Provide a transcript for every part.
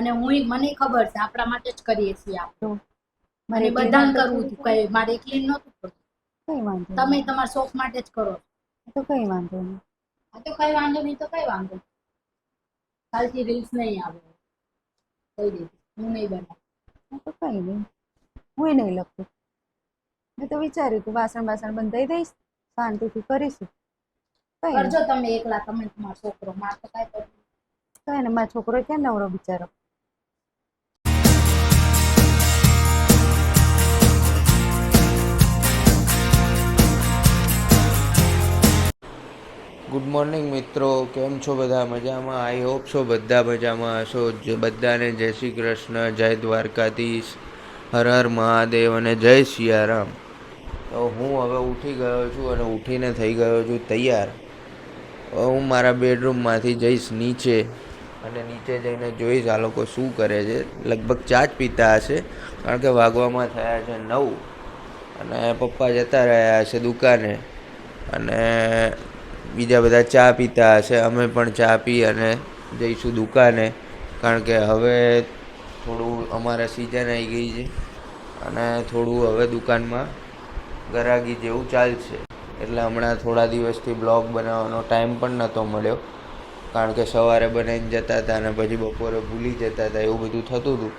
અને હું મને ખબર છે આપણા માટે જ કરીએ છીએ આપણે તો મને બધાને કરવું હતું કઈ મારે એકલી નહોતું કરવું કઈ વાંધો તમે. તમારા શોખ માટે જ કરો. તો કઈ વાંધો નહીં. આ તો કઈ વાંધો નહીં તો કઈ વાંધો કાલથી રીલ્સ નહીં આવે. કહી દીધું હું નહીં બનાવું. તો કઈ નહીં. હું નહીં લખતું મેં તો વિચાર્યું કે વાસણ બાસણ બંધાઈ દઈશ શાંતિથી કરીશું. કરજો તમે એકલા તમે તમારો છોકરો. મારે તો કાંઈ કરવું. કઈ ને મારો છોકરો ક્યાં નવરો બિચારો? મોર્નિંગ મિત્રો. કેમ છો બધા? મજામાં? આઈ હોપ છો બધા મજામાં હશો. બધાને જય શ્રી કૃષ્ણ, જય દ્વારકાધીશ, હર હર મહાદેવ અને જય સિયારામ. તો હું હવે ઉઠી ગયો છું અને ઉઠીને થઈ ગયો છું તૈયાર. હું મારા બેડરૂમમાંથી જઈશ નીચે અને નીચે જઈને જોઈશ આ લોકો શું કરે છે. લગભગ ચા જ પીતા હશે, કારણ કે વાગવામાં થયા છે નવ. અને પપ્પા જતા રહ્યા છે દુકાને. અને બીજા બધા ચા પીતા હશે, અમે પણ ચા પી અને જઈશું દુકાને. કારણ કે હવે થોડું અમારા સિઝન આવી ગઈ છે અને થોડું હવે દુકાનમાં ગરાગી જેવું ચાલશે. એટલે હમણાં થોડા દિવસથી બ્લોગ બનાવવાનો ટાઈમ પણ નહોતો મળ્યો. કારણ કે સવારે બનાવીને જતા હતા અને પછી બપોરે ભૂલી જતા હતા, એવું બધું થતું હતું.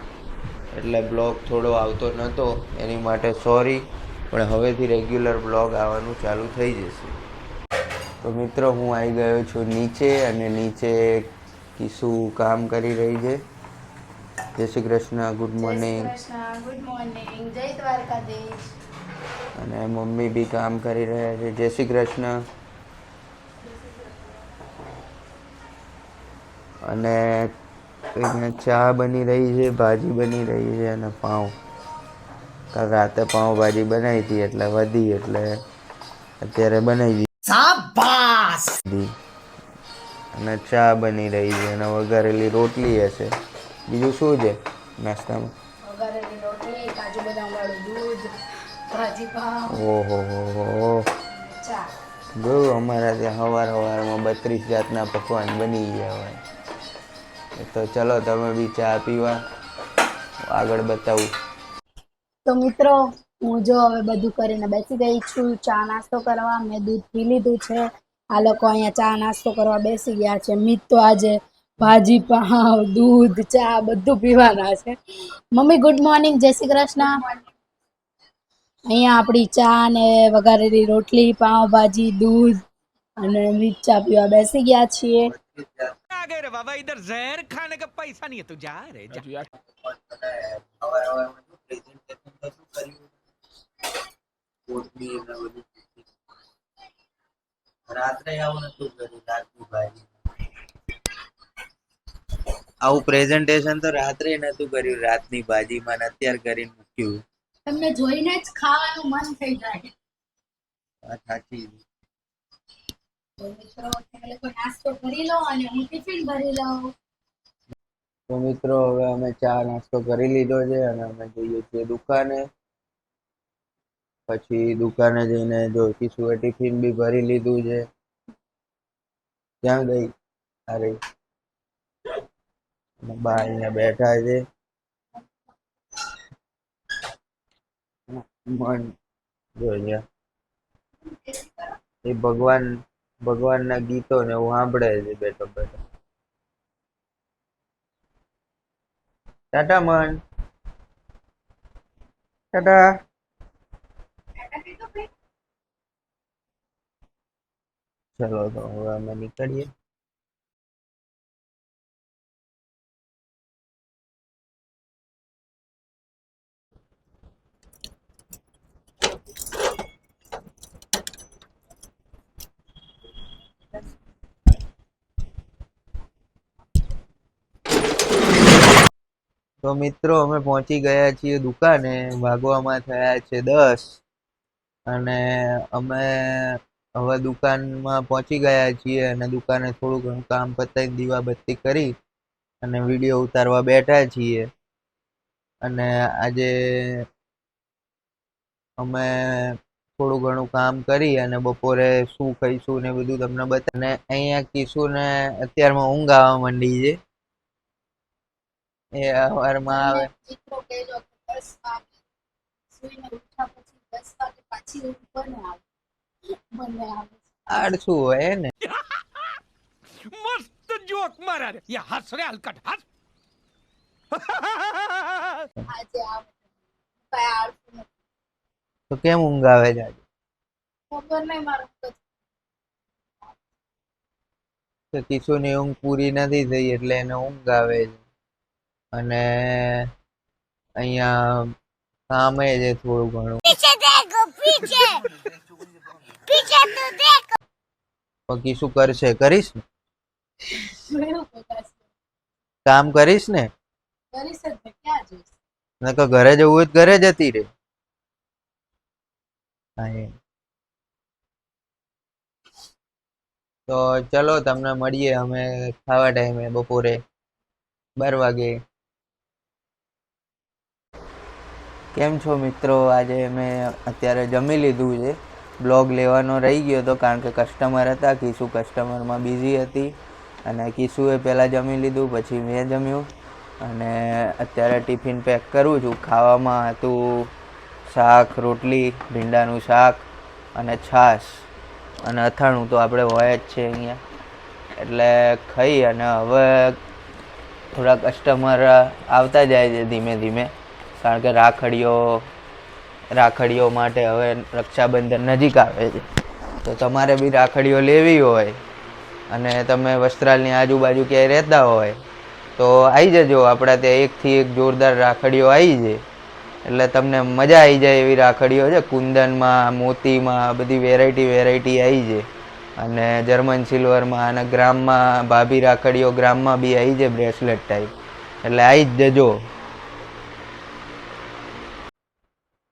એટલે બ્લોગ થોડો આવતો નહોતો. એની માટે સોરી પણ હવેથી રેગ્યુલર બ્લોગ આવવાનું ચાલુ થઈ જશે. તો મિત્રો હું આવી ગયો છું નીચે અને નીચે કિસુ કામ કરી રહી છે. જય Shri Krishna good morning. Good morning. જય દ્વારકાધીશ. અને મમ્મી બી કામ કરી રહ્યા છે. જય શ્રી કૃષ્ણ. અને અહીંયા ચા બની રહી છે ભાજી બની રહી છે અને પાઉં. કાલ રાતે પાઉં ભાજી બનાવી હતી એટલે વધી એટલે અત્યારે બનાવી દીધી. અને ચા બની રહી છે અને વઘારેલી રોટલી હશે. બીજું શું છે નાસ્તામાં? વઘારેલી રોટલી કાજુ બદામ વાળું દૂધ ભાજી પાવ ઓહો હો હો ચા. જોયું અમારા ત્યાં સવાર સવારમાં બત્રીસ જાતના પકવાન બની ગયા હોય. તો ચલો તમે બી ચા પીવા. આગળ બતાવું. તો મિત્રો હું જો હવે બધું કરીને બેસી ગઈ છું. ચા નાસ્તો કરવા મેં દૂધ પી લીધું છે. આ લોકો અહીંયા ચા નાસ્તો કરવા બેસી ગયા છે. મિત તો આજે ભાજી પાવ દૂધ ચા બધું પીવાના છે. મમ્મી ગુડ મોર્નિંગ જય શ્રી કૃષ્ણ. અહીંયા આપણી ચા ને વઘારેલી રોટલી પાવ ભાજી દૂધ અને મિત ચા પીવા બેસી ગયા છીએ. પૈસા નહીં તું જા રે જા. રાત્રે આવું નતું કર્યું રાતની ભાજી આવું પ્રેઝન્ટેશન તો રાત્રે નતું કર્યું રાતની ભાજીમાં અત્યારે કરીને મૂક્યું. તમને જોઈને જ ખાવાનું મન થઈ જાય. વાત. સાચી તો મિત્રો હવે અમે ચા નાસ્તો કરી લીધો છે અને અમે જઈએ છીએ દુકાને. પછી દુકાને જઈને જોઈતી કિશુએ ટિફિન બી ભરી લીધું છે. ક્યાં ગઈ? અરે બા અહીંયા બેઠા છે. મન જોઈએ એ ભગવાન, ભગવાનના ગીતો ને એવું સાંભળે છે બેઠો બેઠો. ટાટા મન. ટાટા. ચલો તો હવે અમે નીકળીએ. તો મિત્રો, અમે પહોંચી ગયા છીએ દુકાને. વાગવામાં થયા છે દસ. અને અમે હવે દુકાનમાં પહોંચી ગયા છીએ અને દુકાને થોડું ઘણું કામ પતાવી દીવાબત્તી કરી અને વીડિયો ઉતારવા બેઠા છીએ. અને આજે અમે થોડું ઘણું કામ કરી અને બપોરે શું ખાઈશું ને બધું તમને બતા અને અહીંયા કિશુને અત્યારમાં ઊંઘ આવવા માંડી છે. એ અવારમાં આવે. પછી વાગે પાછી ઊંઘ પણ આવે. મસ્ત જોક મારા રે. હસ રે હલકટ હસ. આજે આવે તો કેમ ઊંઘ આવે આજે? ખબર નહીં મારું તો કિશુની ઊંઘ પૂરી નથી થઈ એટલે એને ઊંઘ આવે છે. અને અહીંયા સામે છે થોડું ઘણું. પીછે દેખો પીછે. કરીશ શું કરશે? કરીશ? ને કામ કરીશ ને? નકર ઘરે જવું હોય ઘરે જતી રે તો ચલો તમને મળીએ અમે ખાવા ટાઈમે બપોરે. બાર વાગે. કેમ છો મિત્રો? આજે મેં અત્યારે જમી લીધું છે. બ્લોગ લેવાનો રહી ગયો હતો કારણ કે કસ્ટમર હતા કિશુ કસ્ટમરમાં બિઝી હતી અને કિશુએ પહેલાં જમી લીધું, પછી મેં જમ્યું અને અત્યારે ટિફિન પેક કરું છું. ખાવામાં હતું શાક, રોટલી, ભીંડાનું શાક અને છાશ અને અથાણું તો આપણે હોય જ છે અહીંયા. એટલે ખાઈ અને હવે થોડા કસ્ટમર આવતા જાય છે ધીમે ધીમે. કારણ કે રાખડીઓ રાખડીઓ માટે હવે રક્ષાબંધન નજીક આવે છે. તો તમારે બી રાખડીઓ લેવી હોય અને તમે વસ્ત્રાલની આજુબાજુ ક્યાંય રહેતા હોય, તો આવી જજો. આપણા ત્યાં એકથી એક જોરદાર રાખડીઓ આવી છે. એટલે તમને મજા આવી જાય એવી રાખડીઓ છે. કુંદનમાં, મોતીમાં, બધી વેરાયટી વેરાયટી આવી છે. અને જર્મન સિલ્વરમાં અને ગ્રામમાં, ભાભી રાખડીઓ ગ્રામમાં બી આવી છે બ્રેસલેટ ટાઈપ એટલે આવી જ જજો.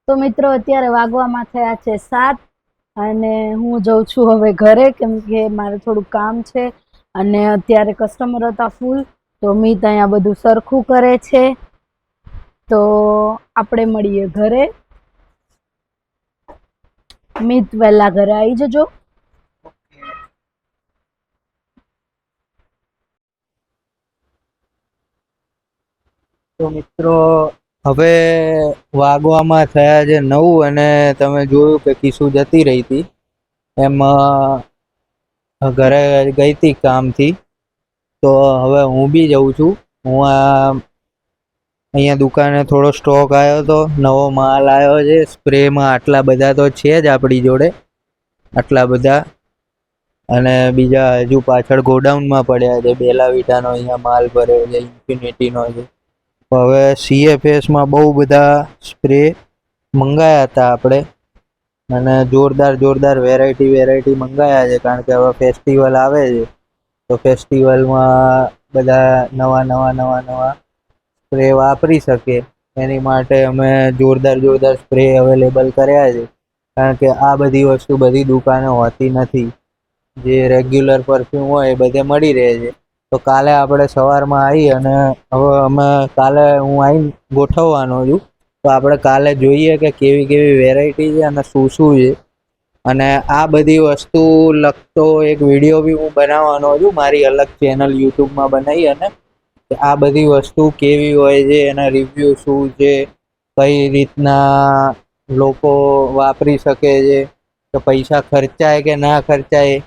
તો મિત્રો, અત્યારે વાગવામાં થયા છે સાત અને હું જઉં છું હવે ઘરે, કેમ કે મારે થોડું કામ છે અને અત્યારે કસ્ટમર હતા ફૂલ તો મિત અહીંયા બધું સરખું કરે છે. તો આપણે મળીએ ઘરે. મિત વહેલા ઘરે આવી જજો. તો મિત્રો હવે વાગવામાં થયા છે નવ અને તમે જોયું કે કિશુ જતી રહી હતી. એમ ઘરે ગઈ હતી કામથી. તો હવે હું બી જઉં છું. હું આ અહીંયા દુકાને થોડો સ્ટોક આવ્યો હતો નવો માલ આવ્યો છે. સ્પ્રેમાં આટલા બધા તો છે જ આપણી જોડે. આટલા બધા. અને બીજા હજુ પાછળ ગોડાઉનમાં પડ્યા છે. બેલા વિટાનો અહીંયા માલ ભર્યો છે, ઇન્ફિનિટીનો છે. હવે સીએફએસમાં બહુ બધા સ્પ્રે મંગાયા હતા આપણે. અને જોરદાર જોરદાર વેરાયટી વેરાયટી મંગાયા છે. કારણ કે હવે ફેસ્ટિવલ આવે છે. તો ફેસ્ટિવલમાં બધા નવા નવા નવા નવા સ્પ્રે વાપરી શકે. એની માટે અમે જોરદાર જોરદાર સ્પ્રે અવેલેબલ કર્યા છે. કારણ કે આ બધી વસ્તુ બધી દુકાને હોતી નથી. જે રેગ્યુલર પરફ્યુમ હોય એ બધે મળી રહે છે. તો કાલે આપણે સવારમાં આવી અને હવે અમે કાલે હું આવીને ગોઠવવાનો છું. તો આપણે કાલે જોઈએ કે કેવી કેવી વેરાયટી છે અને શું શું છે. અને આ બધી વસ્તુ લગતો એક વીડિયો બી હું બનાવવાનો છું. મારી અલગ ચેનલ યુટ્યુબમાં બનાવી અને આ બધી વસ્તુ કેવી હોય છે, એના રિવ્યૂ શું છે, કઈ રીતના લોકો વાપરી શકે છે કે પૈસા ખર્ચાય કે ના ખર્ચાય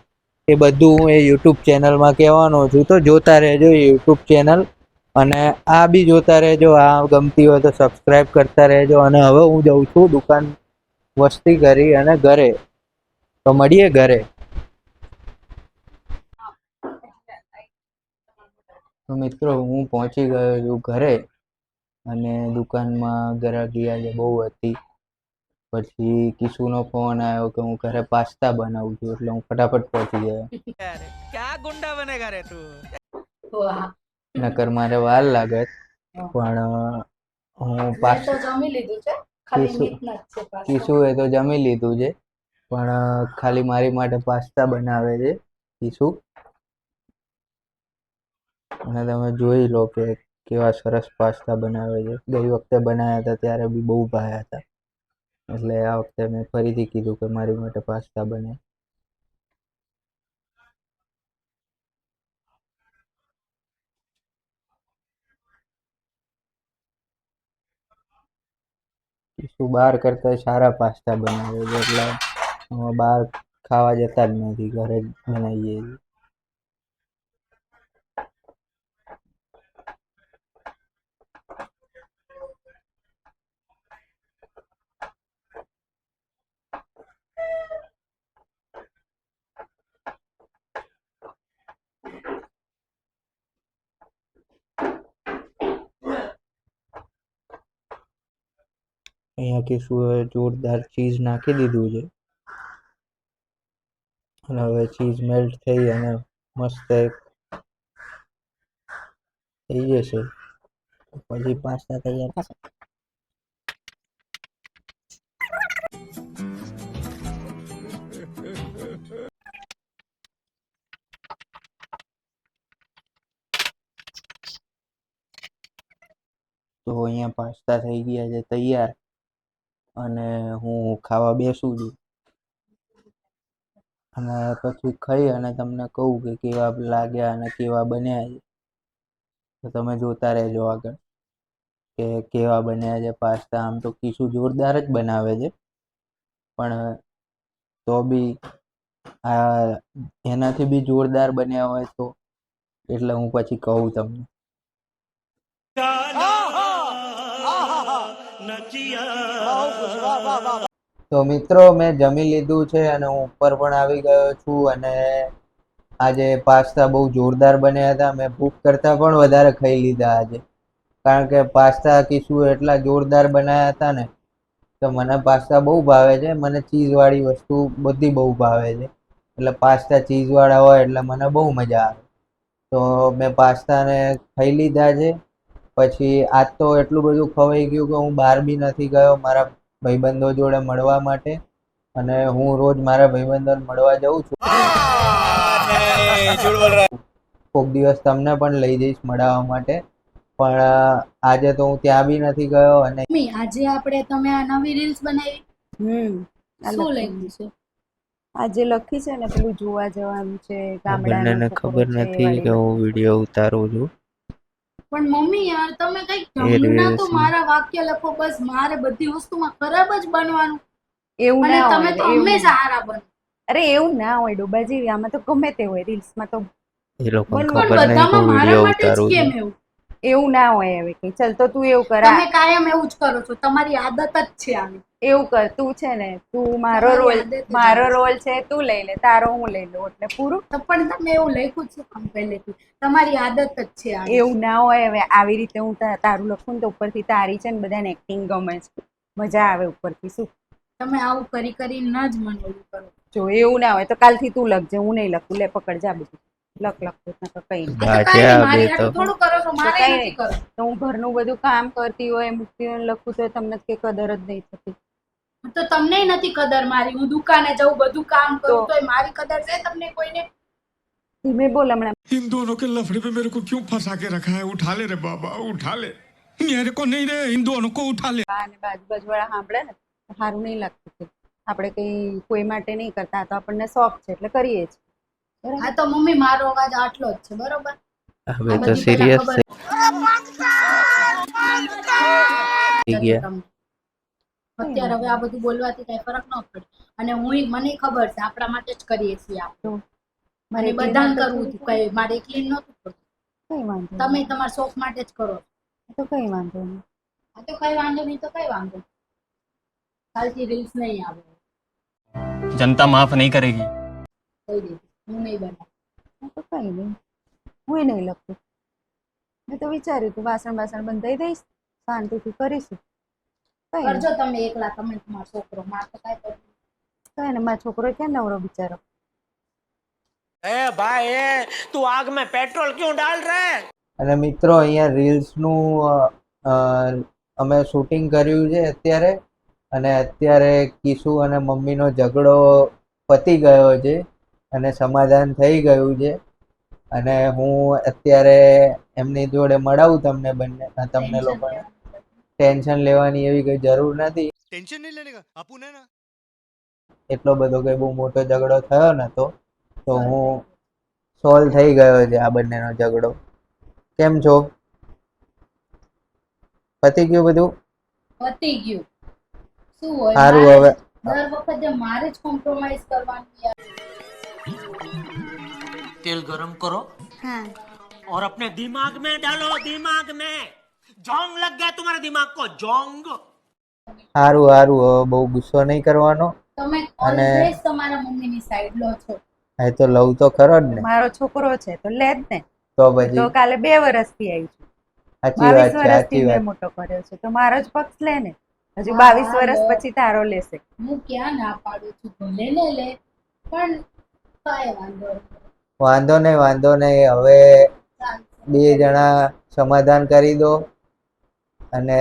એ બધું હું એ યુટ્યુબ ચેનલમાં કહેવાનો છું. તો જોતા રહેજો યુટ્યુબ ચેનલ અને આ બી જોતા રહેજો. આ ગમતી હોય તો સબસ્ક્રાઈબ કરતા રહેજો. અને હવે હું જઉં છું દુકાન વસ્તી કરી અને ઘરે. તો મળીએ ઘરે. તો મિત્રો, હું પહોંચી ગયો છું ઘરે. અને દુકાનમાં ગરાગી આજે બહુ હતી. પછી કિશુ નો ફોન આવ્યો કે હું ઘરે પાસ્તા બનાવું છું એટલે હું ફટાફટ પહોંચી ગયો. ક્યાં ગુંડા બનેગા રે તું? નકર મારે વાર લાગે પણ હું પાસ્તા જમી લીધું છે કિશુ એ તો જમી લીધું છે પણ ખાલી મારી માટે પાસ્તા બનાવે છે કિશુ. અને તમે જોઈ લો કે કેવા સરસ પાસ્તા બનાવે છે. ગઈ વખતે બનાવ્યા હતા ત્યારે બી બહુ ભાયા હતા. એટલે આ વખતે મેં ફરીથી કીધું કે મારી માટે પાસ્તા બને શું બહાર કરતાં સારા પાસ્તા બનાવે એટલે બાર ખાવા જતા જ નથી ઘરે જ બનાવીએ છીએ અહીંયા કિશુએ જોરદાર ચીઝ નાખી દીધું છે અને હવે ચીઝ મેલ્ટ થઈ અને મસ્ત એક થઈ જશે પછી પાસ્તા તૈયાર થશે તો અહીંયા પાસ્તા થઈ ગયા છે તૈયાર અને હું ખાવા બેસું છું. અને પછી ખાઈ અને તમને કહું કે કેવા લાગ્યા અને કેવા બન્યા છે. તો તમે જોતા રહેજો આગળ કે કેવા બન્યા છે. પાસ્તા આમ તો કીશું જોરદાર જ બનાવે છે. પણ તો બી આ એનાથી બી જોરદાર બન્યા હોય તો એટલે હું પછી કહું તમને. તો મિત્રો, મેં જમી લીધું છે અને હું ઉપર પણ આવી ગયો છું અને આજે પાસ્તા બહુ જોરદાર બન્યા હતા. મેં ભૂખ કરતાં પણ વધારે ખાઈ લીધા આજે. કારણ કે પાસ્તા કીશું એટલા જોરદાર બનાવ્યા હતા ને, તો મને પાસ્તા બહુ ભાવે છે. મને ચીઝવાળી વસ્તુ બધી બહુ ભાવે છે. એટલે પાસ્તા ચીઝવાળા હોય એટલે મને બહુ મજા આવે. તો મેં પાસ્તાને ખાઈ લીધા છે. પછી આજ તો એટલું બધું ખવાઈ ગયું કે હું બહાર બી નથી ગયો. મારા ભાઈબંધો જોડે મળવા માટે અને હું રોજ મારા ભાઈબંધોને મળવા જઉં છું. કોક દિવસ તમને પણ લઈ જઈશ મળવા માટે. પણ આજે તો હું ત્યાં બી નથી ગયો અને આજે આપણે તમે આ નવી રીલ્સ બનાવી. હમ શું લખ્યું છે? આજે લખી છે ને પેલું જોવા જવાનું છે ગામડાનો ખબર નથી કે હું વીડિયો ઉતારું છું. પણ મમ્મી યાર તમે કંઈક એ જમના તો મારા વાક્ય લખો બસ મારે બધી વસ્તુમાં ખરાબ જ બનવાનું. એવું અને ના તમે તો હંમેશા હારા બનો. અરે એવું ના હોય ડોબાજી આમાં તો ગમે તે હોય રીલ્સમાં તો એ લોકો ખબર નહીં કે બધામાં મારા માટે જ ઉતારું કેમ એવું? એવું ના હોય હવે કઈ ચલ તો તું એવું કર. તમે કાયમ એવું જ કરો છો તમારી આદત જ છે આવી. એવું કર તું છે ને તું મારો રોલ મારો રોલ છે તું લઈ લે તારો હું લઈ લઉં એટલે પૂરું. પણ તમે એવું લખ્યું છે આમ પહેલેથી. તમારી આદત જ છે એવું ના હોય હવે આવી રીતે હું તા- તારું લખું ને તો ઉપરથી તારી છે ને બધાને એક્ટિંગ ગમે છે. મજા આવે ઉપરથી શું? તમે આવું કરી કરી ન જ મને એવું કરો. જો એવું ના હોય તો કાલથી તું લખજે હું નહીં લખું લે પકડ જા બધું. લખ લખ નકર કઈ. થોડું કરો છો મારે નથી કરો તો હું ઘરનું બધું કામ કરતી હોય મૂકતી હોય લખું તો તમને કે કદર જ નહીં થતી. તો તમને નથી કદર મારી હું દુકાને જઉં બધું કામ કરું તો- તો મારી કદર છે તમને કોઈને ધીમે બોલ હમણાં इन दोनों के लफड़े पे मेरे को क्यों फंसा के रखा है उठा ले रे बाबा उठा ले मेरे को नहीं रे इन दोनों को उठा ले બા અને બાજુ બાજુવાળા સાંભળે ને તો સારું નહીં લાગતું કે આપણે કઈ કોઈ માટે નહીં કરતા આ તો આપણને શોખ છે એટલે કરીએ છીએ હા તો મમ્મી મારો અવાજ આટલો જ છે બરોબર હવે આ તો બધી પહેલા સિરિયસ ખબર થઈ હતી ગયા તમને. અત્યારે હવે આ બધું બોલવાથી કઈ ફરક ન પડે. અને હું મને ખબર છે આપણા માટે જ કરીએ છીએ આપણે મને બધાને કરવું હતું કઈ મારે એકલી નહોતું કરવું. તમે તમારા શોખ માટે જ કરો. તો કઈ વાંધો નહીં. આ તો કઈ વાંધો નહીં તો કઈ વાંધો કાલથી રીલ્સ નહીં આવે. જનતા માફ નહીં કરેગી. કહી દે હું નહીં બનાવ. તો કઈ નહીં. હું એ નહીં લખતી મેં તો વિચાર્યું તું વાસણ બાસણ બંધાઈ દઈશ શાંતિથી કરીશું. કરજો તમે અને મિત્રો અહીંયા રીલ્સનું અમે શૂટિંગ કર્યું છે અત્યારે. અને અત્યારે કિશુ અને મમ્મીનો ઝઘડો પતી ગયો છે અને સમાધાન થઈ ગયું છે. અને હું અત્યારે એમની જોડે મળાવું તમને બંને તમને લોકોને. ટેન્શન લેવાની એવી કઈ જરૂર નથી. ટેન્શન નહીં લેને આપું ને એટલો બધો કઈ બહુ મોટો ઝઘડો થયો નતો તો હું. સોલ્વ થઈ ગયો છે આ બંનેનો ઝઘડો. કેમ છો? પતી ગયું બધું? પતી ગયું. શું હોય? સારું હવે. દર વખતે મારે જ કોમ્પ્રોમાઇઝ કરવાનું યાર. તેલ ગરમ કરો. હા. ઓર અપને દિમાગ મે ડાલો દિમાગ મે. જોંગ લગ ગયા તમારા દિમાગ કો? જોંગ. હારું હારું બહુ ગુસ્સો નહીં કરવાનો. તમે અને તમારા મમ્મીની સાઈડ લો છો. એ તો લવ તો ખરો જ ને. મારો છોકરો છે તો લે જ ને. તો પછી? તો કાલે બે વર્ષથી આવી છું. સાચી વાત સાચી વાત. મોટો કર્યો છે તો મારો જ પક્ષ લે ને. હજુ બાવીસ વર્ષ પછી તારો લેશે. હું ક્યાં ના પાડું છું ભલે ને લે પણ કાંઈ વાંધો વાંધો નહીં વાંધો નહીં. હવે બે જણા સમાધાન કરી દો. અને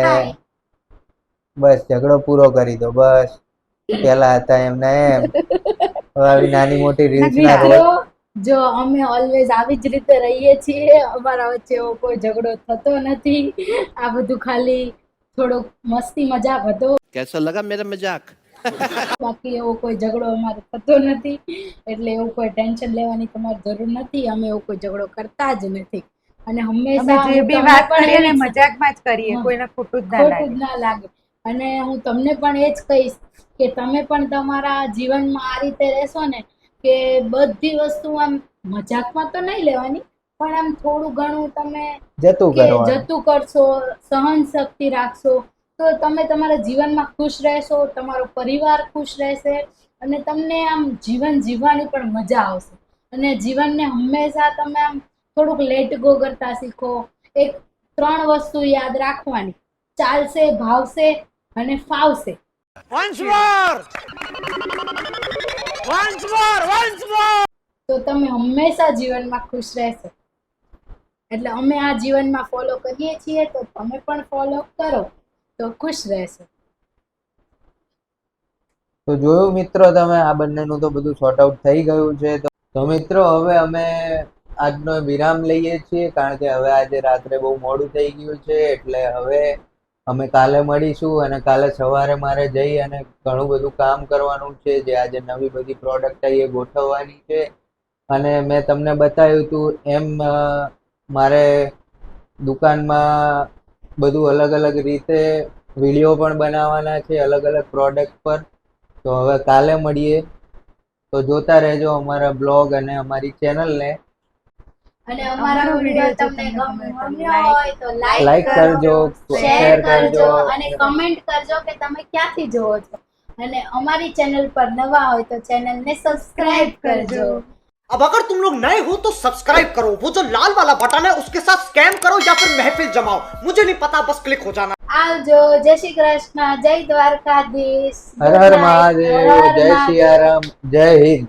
બસ ઝઘડો પૂરો કરી દો બસ. પેલા હતા એમને એમ. આવી નાની મોટી રીલ્સ ના જો અમે ઓલવેઝ આવી જ રીતે રહીએ છીએ. અમારા વચ્ચે એવો કોઈ ઝઘડો થતો નથી. આ બધું ખાલી થોડોક મસ્તી મજાક હતો. કેસો લગા મેરા મજાક? બાકી એવો કોઈ ઝઘડો અમારો થતો નથી. એટલે એવું કોઈ ટેન્શન લેવાની તમારી જરૂર નથી. અમે એવો કોઈ ઝઘડો કરતા જ નથી. અને હંમેશા જે બી વાત કરીએ ને મજાકમાં જ કરીએ કોઈને ખોટું જ ના ખોટું લાગે. જ ના લાગે. અને હું તમને પણ એ જ કહીશ કે તમે પણ તમારા જીવનમાં આ રીતે રહેશો ને કે બધી વસ્તુ આમ મજાકમાં તો નહીં લેવાની પણ આમ થોડું ઘણું તમે જતું જતું કરશો સહન શક્તિ રાખશો તો તમે તમારા જીવનમાં ખુશ રહેશો તમારો પરિવાર ખુશ રહેશે અને તમને આમ જીવન જીવવાની પણ મજા આવશે. અને જીવનને હંમેશા તમે આમ થોડુંક લેટ ગો કરતા શીખો. એક ત્રણ વસ્તુ યાદ રાખવાની. ચાલશે ભાવશે અને ફાવશે. તો તમે હંમેશા જીવનમાં ખુશ રહેશો. એટલે અમે આ જીવનમાં ફોલો કરીએ છીએ તો તમે પણ ફોલો કરો તો ખુશ રહેશો. તો જોયું મિત્રો તમે આ બંનેનું તો બધું સોર્ટ આઉટ થઈ ગયું છે. તો મિત્રો હવે અમે આજનો વિરામ લઈએ છીએ, કારણ કે હવે આજે રાત્રે બહુ મોડું થઈ ગયું છે, એટલે હવે અમે કાલે મળીશું અને કાલે સવારે મારે જઈ અને ઘણું બધું કામ કરવાનું છે, જે આજે નવી બધી પ્રોડક્ટ આવી એ ગોઠવવાની છે. અને મેં તમને બતાવ્યું હતું એમ મારે દુકાનમાં બધું અલગ અલગ રીતે વીડિયો પણ બનાવવાના છે, અલગ અલગ પ્રોડક્ટ પર. તો હવે કાલે મળીએ. તો જોતા રહેજો અમારા બ્લોગ અને અમારી ચેનલને અને અમારો અમારો વિડીયો વિડીયો જો તમને તમને ગમ્યો ગમે તો ગમ્યો હોય તો લાઈક લાઈક કરજો શેર શેર કરજો કરજો અને કમેન્ટ કરજો કે તમે ક્યાંથી જોવો છો અને અમારી ચેનલ પર નવા હોય તો ચેનલને સબસ્ક્રાઇબ કરજો अब अगर तुम लोग नए हो तो सब्सक्राइब करो वो जो लाल वाला बटन है उसके साथ स्कैम करो या फिर महफिल जमाओ मुझे नहीं पता बस क्लिक हो जाना આવજો જય શ્રી કૃષ્ણ જય દ્વારકાધીશ હર હર મહાદેવ જય સિયારામ જય હિન્દ